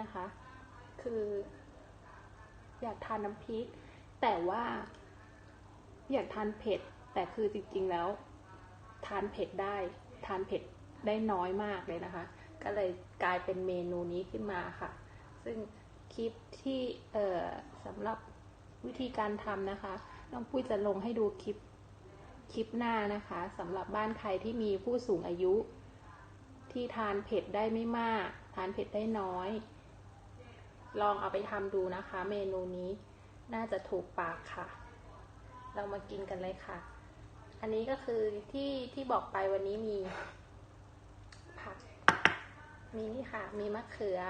นะคะ คือ อยากทานน้ำพริก แต่ว่า อยากทานเผ็ด แต่คือจริงๆแล้ว ทานเผ็ดได้ ทานเผ็ดได้น้อยมากเลยนะคะ ก็เลยกลายเป็นเมนูนี้ขึ้นมาค่ะ ซึ่งคลิปที่เอ่อสำหรับวิธีการทำนะคะ น้องปุ้ยจะลงให้ดูคลิปคลิปหน้านะคะสำหรับบ้านใครที่มีผู้สูงอายุ ที่ทานเผ็ดได้ไม่มาก ทานเผ็ดได้น้อย ลองเอาไปทำดูนะคะ เมนูนี้น่าจะถูกปากค่ะ เรามากินกันเลยค่ะ อันนี้ก็คือที่ที่บอกไปวันนี้มี ผัก มีนี่ค่ะ มีมะเขือ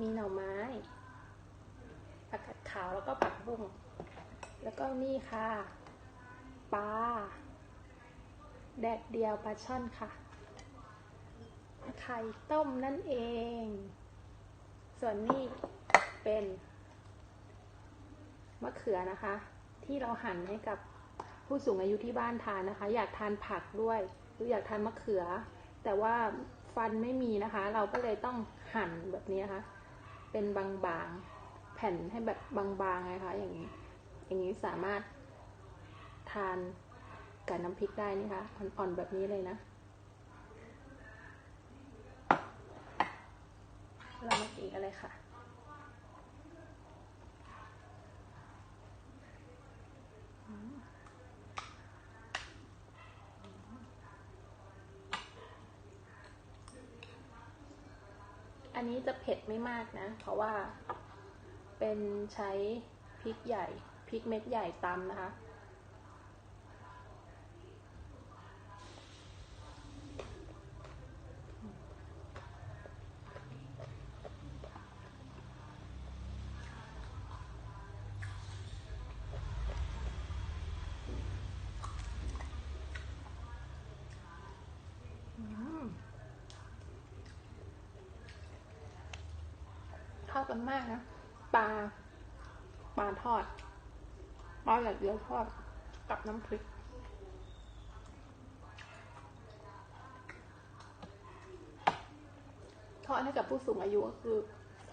มีหน่อไม้ผักกาดขาวแล้วก็ผักบุ้งแล้วก็นี่ค่ะปลาแดดเดียวปลาช่อนค่ะ ไข่ต้มนั่นเอง ส่วนนี้เป็นมะเขือนะคะ ที่เราหั่นให้กับผู้สูงอายุที่บ้านทานนะคะ อยากทานผักด้วย หรืออยากทานมะเขือ แต่ว่าฟันไม่มีนะคะ เราก็เลยต้องหั่นแบบนี้นะคะ เป็นบางๆแผ่นให้แบบบางๆไงคะอย่างนี้ อย่างนี้สามารถทานกับน้ำพริกได้นี่คะอ่อนๆแบบนี้เลยนะ เรามากินกันเลยค่ะ อันนี้จะเผ็ดไม่มากนะ เพราะว่าเป็นใช้พริกใหญ่ พริกเม็ดใหญ่ตำนะคะ เข้ากันมากนะปลาปลาทอดปลาแบบเดียวทอดกับน้ำพริกทอดให้กับผู้สูงอายุก็คือ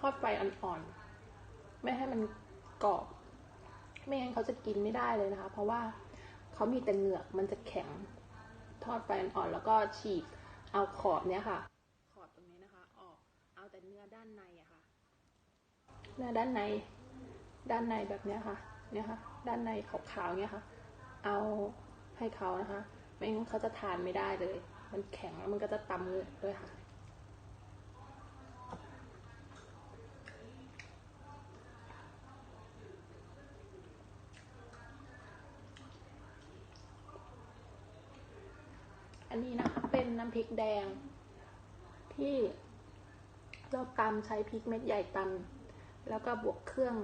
ทอดไฟอ่อนๆ ไม่ให้มันกรอบ ไม่งั้นเขาจะกินไม่ได้เลยนะคะ เพราะว่าเขามีแต่เหงือกมันจะแข็ง ทอดไฟอ่อนๆแล้วก็ฉีกเอาขอบเนี้ยค่ะ ขอบตรงนี้นะคะ ออก เอาแต่เนื้อด้านใน อะค่ะเนื้อด้านในด้านในแบบเนี้ยค่ะเนี่ยค่ะ ด้านในขาวๆเนี่ยค่ะ เอาให้เขานะคะ ไม่งั้นเขาจะทานไม่ได้เลย มันแข็งแล้วมันก็จะตำมือด้วยค่ะอันนี้นะคะเป็นน้ำพริกแดง ที่เราตำใช้พริกเม็ดใหญ่ตำ แล้วก็บวกเครื่อง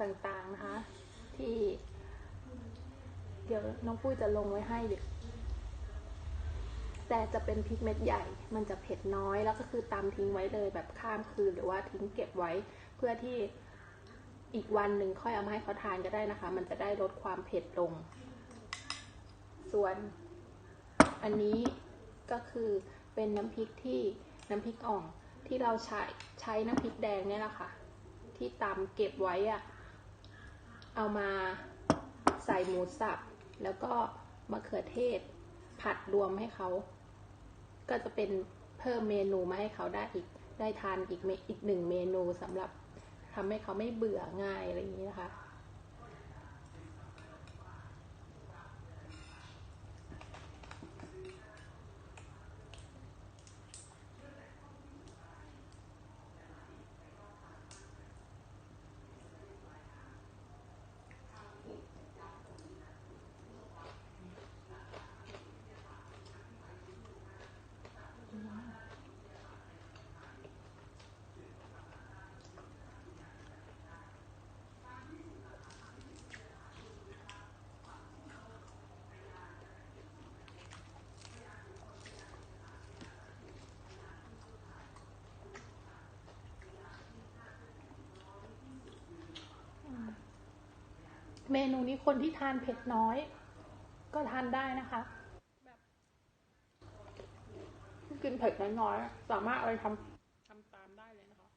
ต่างๆนะคะ ที่ เดี๋ยวน้องปุ้ยจะลงไว้ให้เดี๋ยวแต่จะเป็นพริกเม็ดใหญ่ มันจะเผ็ดน้อย แล้วก็คือตำทิ้งไว้เลยแบบข้ามคืนหรือว่าทิ้งเก็บไว้เพื่อที่อีกวันหนึ่งค่อยเอามาให้เขาทานก็ได้นะคะ มันจะได้ลดความเผ็ดลง ส่วนอันนี้ก็คือเป็นน้ำพริกที่น้ำพริกอ่องที่เราใช้ใช้น้ำพริกแดงเนี่ยแหละค่ะ ที่ตำเก็บไว้อะเอามาใส่หมูสับ แล้วก็มะเขือเทศ ผัดรวมให้เขา ก็จะเป็นเพิ่มเมนูมาให้เขาได้อีก ได้ทานอีกเมอีกหนึ่งเมนูสำหรับทำให้เขาไม่เบื่อง่ายอะไรอย่างนี้นะคะ เมนูนี้คนที่ทานเผ็ดน้อย ก็ทานได้นะคะแบบกินเผ็ดน้อยๆสามารถเอาไปทำทำตามได้เลยนะคะ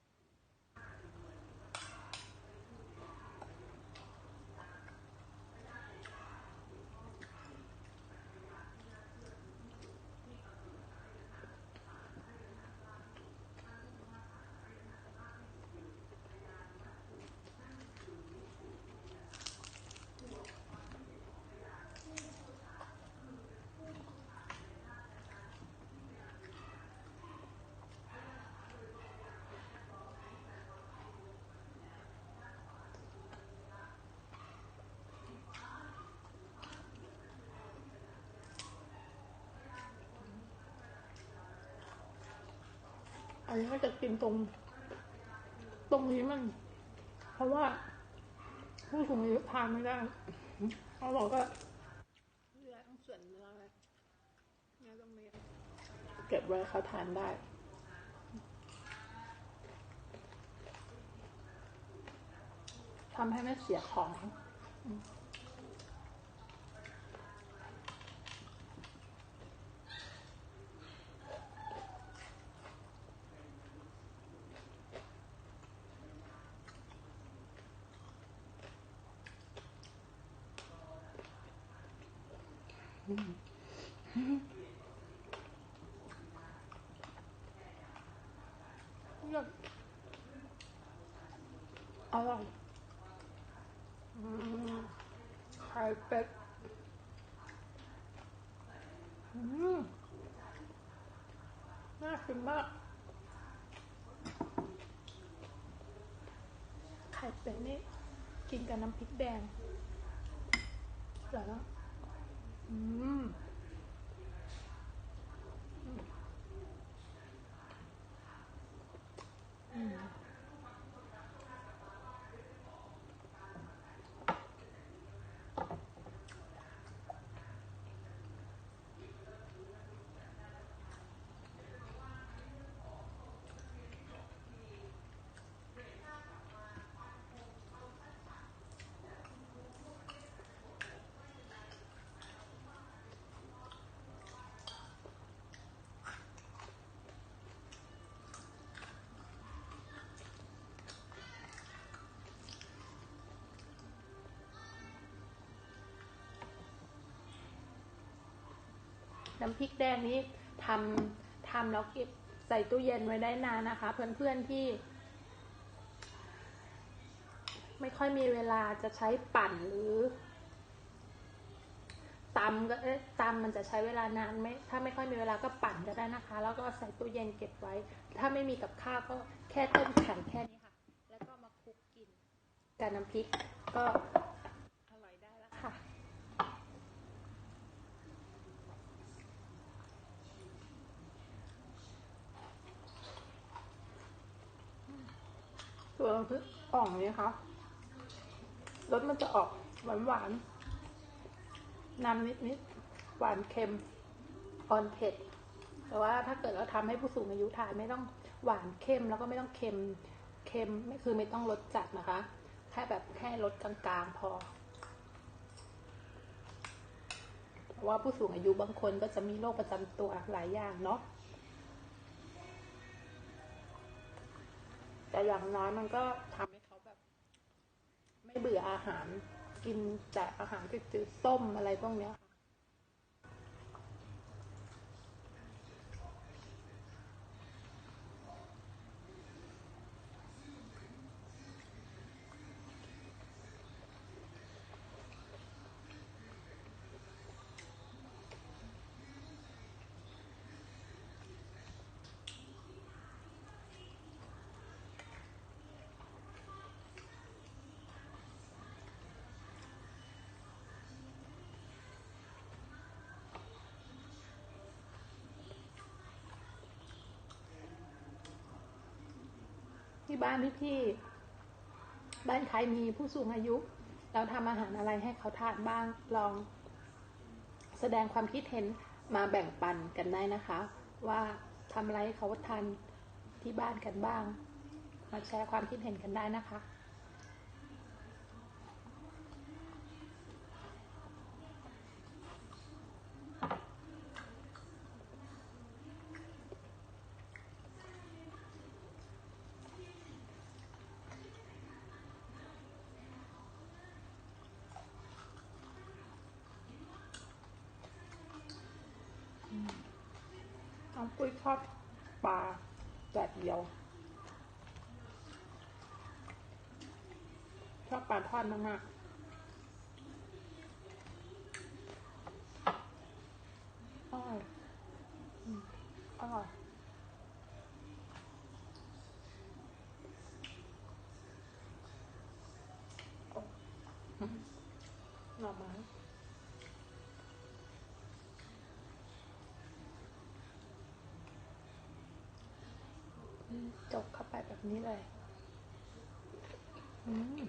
อันนี้ก็จะกินตรง ตรงนี้มัน เพราะว่า ผู้สูงอายุทานไม่ได้เขาบอกว่าเนื้อต้องส่วนเนื้อเนื้อตรงนี้เก็บไว้เขาทานได้ทำให้ไม่เสียของ อร่อยอืมไข่เป็ดอืมน่ากินมากไข่เป็ดนี่กินกับน้ำพริกแดงเหรออืม Mm. น้ำพริกแดงนี้ทำทำแล้วเก็บใส่ตู้เย็นไว้ได้นานนะคะ เพื่อนๆที่ ไม่ค่อยมีเวลาจะใช้ปั่นหรือตำก็เอ๊ะตำมันจะใช้เวลานานไหมถ้าไม่ค่อยมีเวลาก็ปั่นก็ได้นะคะ แล้วก็ใส่ตู้เย็นเก็บไว้ ถ้าไม่มีกับข้าวก็แค่ต้มแข็งแค่นี้ค่ะ แล้วก็มาคลุกกินกับน้ำพริกก็อร่อยได้แล้วค่ะ ตัวพริกอ่องนี้ค่ะรสมันจะออกหวานหวานๆน้ำนิดนิดๆหวานเค็มอ่อนเผ็ด แต่ว่าถ้าเกิดเราทำให้ผู้สูงอายุทานไม่ต้องหวานเค็มแล้วก็ไม่ต้องเค็มเค็มไม่คือไม่ต้องรสจัดนะคะ แค่แบบแค่รสกลางๆพอเพราะว่าผู้สูงอายุบางคนก็จะมีโรคประจำตัวหลายอย่างเนาะ แต่อย่างน้อยมันก็ทำให้เขาแบบ ไม่เบื่ออาหารกินแต่อาหารจืดๆส้มอะไรพวกเนี้ยค่ะ ที่บ้านพี่พี่ๆบ้านใครมีผู้สูงอายุ เราทำอาหารอะไรให้เขาทานบ้างลอง แสดงความคิดเห็นมาแบ่งปันกันได้นะคะ ว่าทำอะไรให้เขาทานที่บ้านกันบ้าง มาแชร์ความคิดเห็นกันได้นะคะ น้องปุ้ยชอบปลาแดดเดียว ชอบปลาทอดมากๆอร่อยอืมอร่อยโอ้อืมหน่อไม้ จกเข้าไปแบบนี้เลย อืม